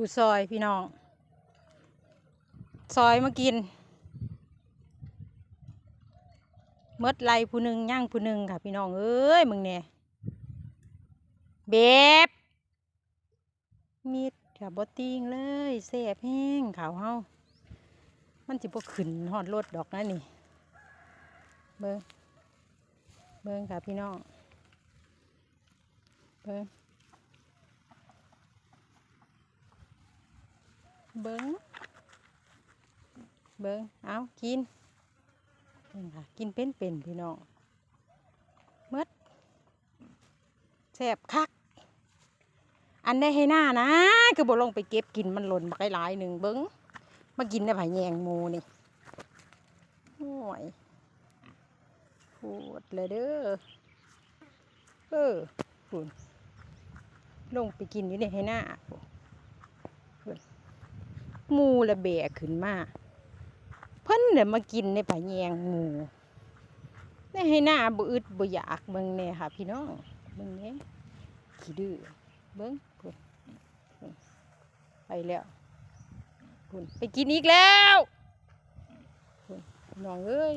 ผู้ซอยพี่น้อง ซอยมากินเมดไรผู้หนึ่งย่างผู้หนึ่งค่ะ พี่น้องเอ้ยมึงเนี่ยเบบมีดค่ะบอติงเลยเสียบแห้งขาวเฮามันจิบ่ขึ้นหอดรถดอกนะนี่ เบิ้งเบิ้งค่ะพี่น้อง เบิ้ง เบิ้งเบิ้งเอากินเบิ่ค่ะกินเป็นเป็นๆพี่น้องหมดแซ่บคัก อันได้ให้หน้านะ คือบ่ลงไปเก็บกินมันหล่นมาหลายหนึ่งเบิ้งมากินได้ไผแยงมูนี่โอ้ยปวดเลยเด้อเออฝุ่นลงไปกินอยู่ในให้หน้า มูละแบกขึ้นมา เพิ่นเดี๋ยวมากินในผาแยงหมูในให้หน้าบ่อึดบือยากเบิ่งเนี่ยค่ะ พี่น้องเบิ่งเนี้ขี้ดื้อเบิ่งคุณไปแล้วคุณไปกินอีกแล้วพุ่นพี่น้องเอ้ย